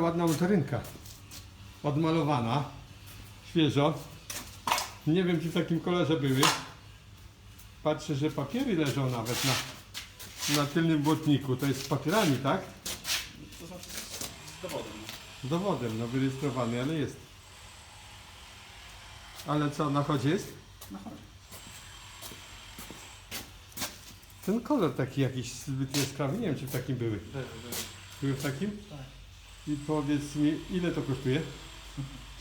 Ładna motorynka. Odmalowana. Świeżo. Nie wiem, czy w takim kolorze były. Patrzę, że papiery leżą nawet na, na tylnym błotniku. To jest z papierami, tak? To znaczy z, dowodem. Z dowodem, no wyrejestrowany, ale jest. Ale co, na chodzie jest? No chodź. Ten kolor taki jakiś zbyt jaskrawy. Nie wiem, czy w takim były. Były, były. Były w takim? Tak. I powiedz mi, ile to kosztuje?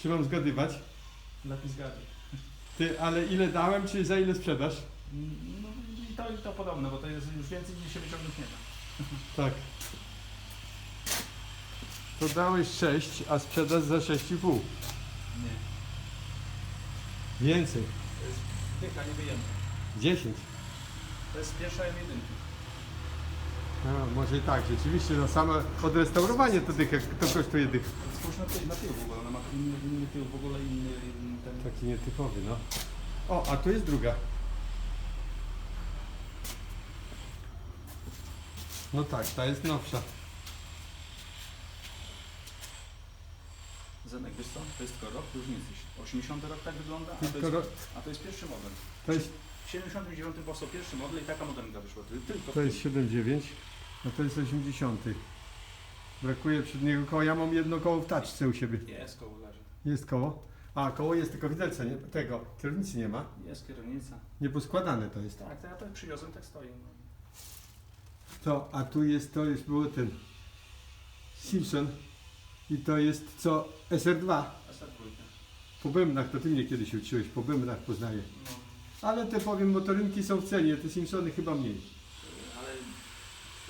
Czy mam zgadywać? Lepiej zgadza. Ty, ale ile dałem, czy za ile sprzedasz? No i to, i to podobne, bo to jest już więcej niż się wyciągnąć nie da. Tak. To dałeś 6, a sprzedasz za 6,5. Nie. Więcej. To jest dycha nie wyjęta. 10. To jest pierwsza M1. A, może i tak, rzeczywiście, no same odrestaurowanie to dychę, to kosztuje dych. Spójrz na tył, na tył w ogóle, ona ma inny, inny tył w ogóle, inny, inny ten... Taki nietypowy, no. O, a tu jest druga. No tak, ta jest nowsza. Zenek, wiesz co? To jest tylko rok różnicy. 80 rok tak wygląda, a to Tylko jest, a to jest pierwszy model. To jest, W 79 powstał pierwszy model i taka modelka wyszła. Ty- Tylko to jest 7,9, a to jest 80. Brakuje przedniego koła. Ja mam jedno koło w taczce u siebie. Jest koło leży. Jest koło? A, koło jest tylko widelca, nie? Tego, kierownicy nie ma. Jest kierownica. Nieposkładane to jest. Tak, to ja tak przywiozłem, tak stoi. To, a tu jest, to już było ten Simpson i to jest co? SR2. A sad dwójka. Po bębnach, to ty mnie kiedyś uczyłeś, po bębnach poznaję. No, Ale te powiem, motorynki są w cenie, te Simpsony chyba mniej.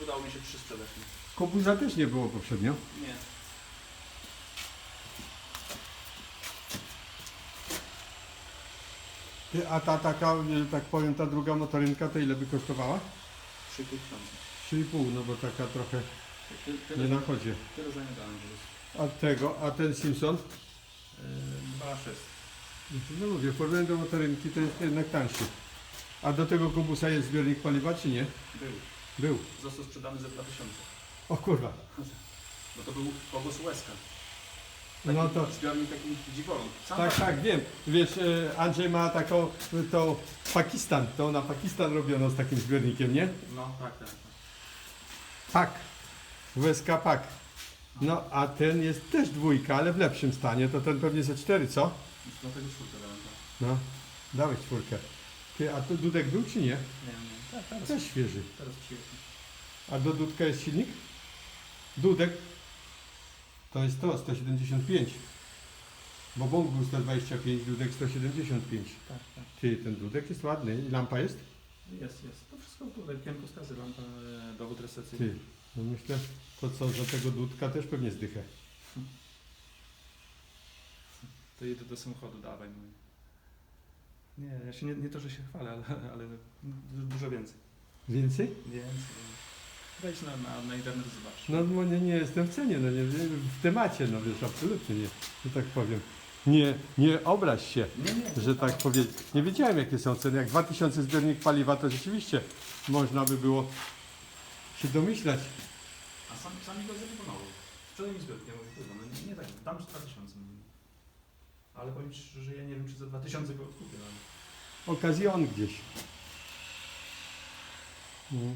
Udało mi się trzy sprzedać. Kobuza też nie było poprzednio. Nie. Ty, A ta taka, że tak powiem, ta druga motorynka, to ile by kosztowała? Trzy tysiące. 3,5, no bo taka trochę Ty- nie Tyle, na chodzie. tyle za jest. A tego, a ten Simpson? Yy, Dwa sześć. No mówię, w porównaniu do motorynki to jest jednak tańszy. A do tego kubusa jest zbiornik paliwa, czy nie? Był. Był. Został sprzedany za 2000. O kurwa. Bo to był pogłos łezka. No to... Zbiornik taki dziwoląt. Sam Tak, tak, wiem. Wiesz, e, Andrzej ma taką, to Pakistan, to na Pakistan robiono z takim zbiornikiem, nie? No, tak, tak. tak. Pak. WSK Pak. No, a ten jest też dwójka, ale w lepszym stanie, to ten pewnie ze cztery, co? Dlatego czwórkę dałem. tak. No, dałeś czwórkę. Ty, a tu Dudek był, czy nie? Nie, nie. Tak, teraz, Też świeży. teraz przyjechał. A do Dudka jest silnik? Dudek to jest to, 175. Bo Bąk był 125, Dudek 175. Tak, tak. Ty, ten Dudek jest ładny. I lampa jest? Jest, jest. To wszystko tutaj, kierunkowskazy, lampa, e, dowód recepcyjny. Ty, no myślę, to co, za tego Dudka też pewnie zdychę. To jedę do samochodu, dawaj. Mój. Nie, ja się nie, nie to, że się chwalę, ale, ale du- dużo więcej. Więcej? Więcej. Wejdź na, na, na internet zobacz. No, no nie, nie jestem w cenie, no nie, w temacie, no wiesz, absolutnie nie, że tak powiem. Nie, nie obraź się, Nie, nie. że tak powiem. Nie wiedziałem jakie są ceny. Jak 2000 zbiornik paliwa, to rzeczywiście można by było się domyślać. A sam, sami go zaproponował. Sprzedaj mi zbiornik. Ja mówię, kurwa, no nie, nie tak, dam 4000. Ale powiem ci, że ja nie wiem, czy za 2000 go odkupię. Okazjon gdzieś. Mm.